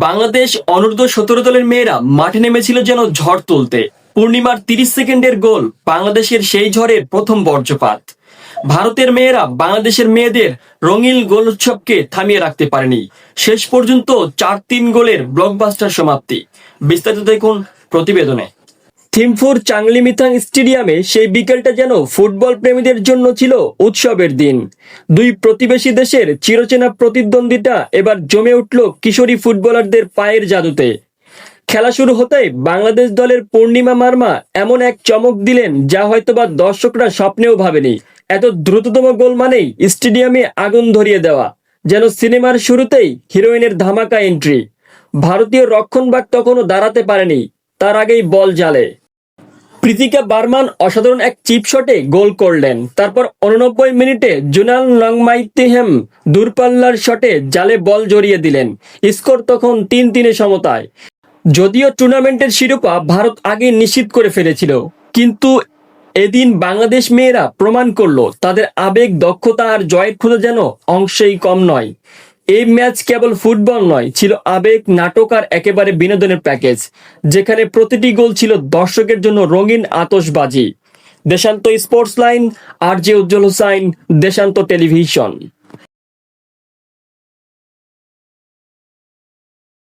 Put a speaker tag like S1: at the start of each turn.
S1: বাংলাদেশ অনূর্ধ্ব সতেরো দলের মেয়েরা মাঠে নেমেছিল যেন ঝড় তুলতে। পূর্ণিমার তিরিশ সেকেন্ডের গোল বাংলাদেশের সেই ঝড়ের প্রথম বর্জ্যপাত ভারতের মেয়েরা বাংলাদেশের মেয়েদের রঙিন গোল উৎসবকে থামিয়ে রাখতে পারেনি। শেষ পর্যন্ত চার তিন গোলের ব্লকবাস্টার সমাপ্তি। বিস্তারিত দেখুন প্রতিবেদনে। থিমফুর চাংলিমিথাং স্টেডিয়ামে সেই বিকেলটা যেন ফুটবল প্রেমীদের জন্য ছিল উৎসবের দিন। দুই প্রতিবেশী দেশের চিরচেনা প্রতিদ্বন্দ্বিতা এবার জমে উঠল কিশোরী ফুটবলারদের পায়ের জাদুতে। খেলা শুরু হতেই বাংলাদেশ দলের পূর্ণিমা মার্মা এমন এক চমক দিলেন যা হয়তোবা দর্শকরা স্বপ্নেও ভাবেনি। এত দ্রুততম গোল মানেই স্টেডিয়ামে আগুন ধরিয়ে দেওয়া, যেন সিনেমার শুরুতেই হিরোইনের ধামাকা এন্ট্রি। ভারতীয় রক্ষণবাগ তখনও দাঁড়াতে পারেনি, তার আগেই বল জালে প্রীতিকা বার্মান অসাধারণ এক চিপ শটে গোল করলেন। তারপর উননব্বই মিনিটে জুনাল নংমাইতেহেম দূরপাল্লার শটে জালে বল জড়িয়ে দিলেন। স্কোর তখন তিন তিনে সমতায়। যদিও টুর্নামেন্টের শিরোপা ভারত আগে নিশ্চিত করে ফেলেছিল, কিন্তু এদিন বাংলাদেশ মেয়েরা প্রমাণ করল, তাদের আবেগ, দক্ষতা আর জয়ের খুঁজে যেন অংশেই কম নয়। এই ম্যাচ কেবল ফুটবল নয়, ছিল আবেগ, নাটক আর একেবারে বিনোদনের প্যাকেজ, যেখানে প্রতিটি গোল ছিল দর্শকের জন্য রঙিন আতসবাজি দেশান্ত স্পোর্টস লাইন আর জে উজ্জ্বল হোসাইন, দেশান্ত টেলিভিশন।